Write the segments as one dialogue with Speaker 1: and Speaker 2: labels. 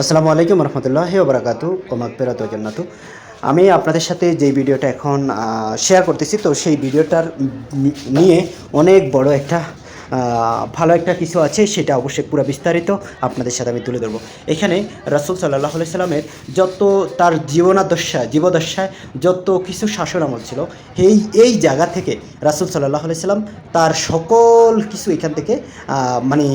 Speaker 1: আসসালামু আলাইকুম রহমতুল্লাহ ওবরাকাতু ওমাক পেরাত জান্নাতু। আমি আপনাদের সাথে যে ভিডিওটা এখন শেয়ার করতেছি, তো সেই ভিডিওটার নিয়ে অনেক বড় একটা ভালো একটা কিছু আছে, সেটা অবশ্যই পুরো বিস্তারিত আপনাদের সাথে আমি তুলে ধরবো। এখানে রাসুল সাল্লাহ সাল্লামের যত তার জীবনাদশায় জীবদশায় যত কিছু শাসন আমল ছিল, এই এই জায়গা থেকে রাসুল সাল্লাহ সাল্লাম তার সকল কিছু এখান থেকে মানে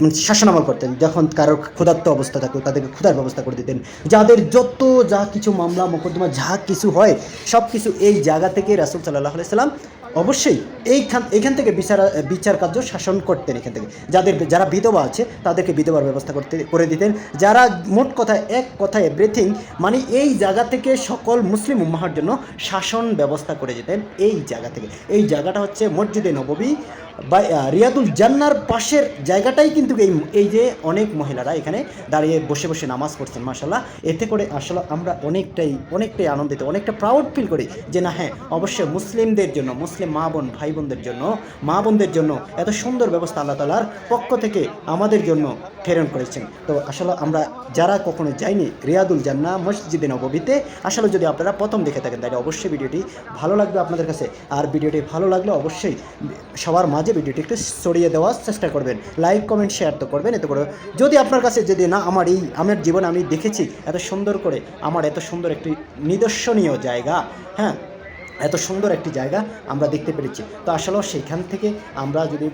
Speaker 1: মানে শাসন আমল করতেন। যখন কারোর ক্ষুধার্ত অবস্থা থাকতো, তাদেরকে ক্ষুধার ব্যবস্থা করে দিতেন। যাদের যত যা কিছু মামলা, মোকদ্দমা, যা কিছু হয় সব কিছু এই জায়গা থেকে রাসুল সাল্লাহ সাল্লাম অবশ্যই এইখান এখান থেকে বিচার বিচার কার্য শাসন করতেন এখান থেকে। যাদের, যারা বিধবা আছে, তাদেরকে বিধবার ব্যবস্থা করতে, করে দিতেন। যারা মোট কথা, এক কথায় এভরিথিং মানে এই জায়গা থেকে সকল মুসলিম উম্মাহার জন্য শাসন ব্যবস্থা করে যেতেন এই জায়গা থেকে। এই জায়গাটা হচ্ছে মসজিদে নববী বা রিয়াদুল জান্নার পাশের জায়গাটাই কিন্তু এই এই যে অনেক মহিলারা এখানে দাঁড়িয়ে বসে বসে নামাজ পড়ছেন মাসাল্লাহ এতে করে আসলে আমরা অনেকটাই অনেকটাই আনন্দিত, অনেকটা প্রাউড ফিল করি যে না হ্যাঁ অবশ্যই মুসলিমদের জন্য, মুসলিম মা বোন, ভাই বোনদের জন্য, মা বোনদের জন্য এত সুন্দর ব্যবস্থা আল্লাহ তালার পক্ষ থেকে আমাদের জন্য প্রেরণ করেছেন। তো আসলে আমরা যারা কখনো যাইনি রিয়াদুল জান্না মসজিদে নববীতে, আসলে যদি আপনারা প্রথম দেখে থাকেন, তাহলে অবশ্যই ভিডিওটি ভালো লাগবে আপনাদের কাছে। আর ভিডিওটি ভালো লাগলে অবশ্যই সবার মাঝে ভিডিওটি একটু ছড়িয়ে দেওয়ার চেষ্টা করবেন। লাইক কমেন্ট শেয়ার তো করবেন, এতে করে যদি আপনার কাছে যদি না আমার এই, আমার জীবনে আমি দেখেছি এত সুন্দর করে, আমার এত সুন্দর একটি নিদর্শনীয় জায়গা হ্যাঁ এত সুন্দর একটি জায়গা আমরা দেখতে পেরেছি। তো আসলেও সেইখান থেকে আমরা যদি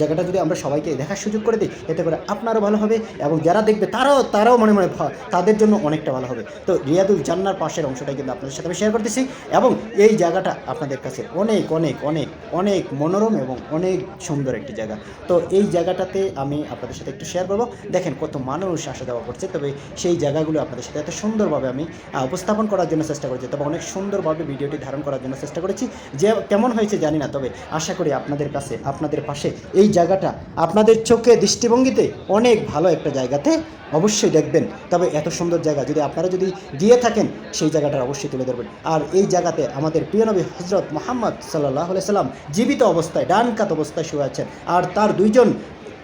Speaker 1: জায়গাটা যদি আমরা সবাইকে দেখার সুযোগ করে দিই, এতে করে আপনারও ভালো হবে এবং যারা দেখবে তারাও তারাও মনে মনে তাদের জন্য অনেকটা ভালো হবে। তো রিয়াদুল জান্নার পাশের অংশটাই কিন্তু আপনাদের সাথে আমি শেয়ার করতেছি এবং এই জায়গাটা আপনাদের কাছে অনেক অনেক অনেক অনেক মনোরম এবং অনেক সুন্দর একটি জায়গা। তো এই জায়গাটাতে আমি আপনাদের সাথে একটু শেয়ার করব। দেখেন কত মানুষ আসা যাওয়া করছে, তবে সেই জায়গাগুলো আপনাদের সাথে এত সুন্দরভাবে আমি উপস্থাপন করার জন্য চেষ্টা করছি, তবে অনেক সুন্দরভাবে ভিডিওটি ধারণ করার জন্য চেষ্টা করেছি। যে কেমন হয়েছে জানি না, তবে আশা করি আপনাদের কাছে, আপনাদের পাশে এই জায়গাটা, আপনাদের চোখে দৃষ্টিভঙ্গিতে অনেক ভালো একটা জায়গাতে অবশ্যই দেখবেন। তবে এত সুন্দর জায়গা, যদি আপনারা যদি গিয়ে থাকেন, সেই জায়গাটা অবশ্যই তুলে ধরবেন। আর এই জায়গাতে আমাদের প্রিয় নবী হজরত মোহাম্মদ সাল্লাহ সাল্লাম জীবিত অবস্থায় ডান কাত অবস্থায় শুয়ে আছেন। আর তার দুইজন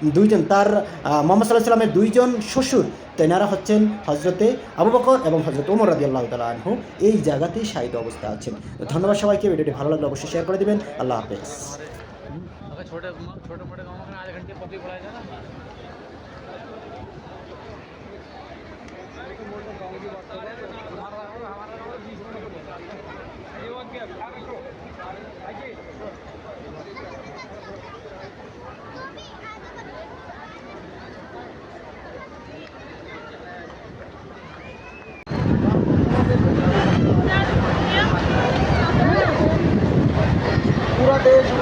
Speaker 1: দুইজন তার আহ, মোহাম্মদ সাল্লাহ সাল্লামের দুইজন শ্বশুর তেনারা হচ্ছেন হজরতে আবু বকর এবং হজরত ওমর রাজি আল্লাহ তালা আনহু এই জায়গাতেই শায়িত অবস্থা আছেন ধন্যবাদ সবাইকে ভিডিওটি ভালো লাগলে অবশ্যই শেয়ার করে দিবেন আল্লাহ হাফেজ
Speaker 2: अगर छोटे छोटे मोटे गाँव में आधे घंटे पब्लिक बढ़ाया जाए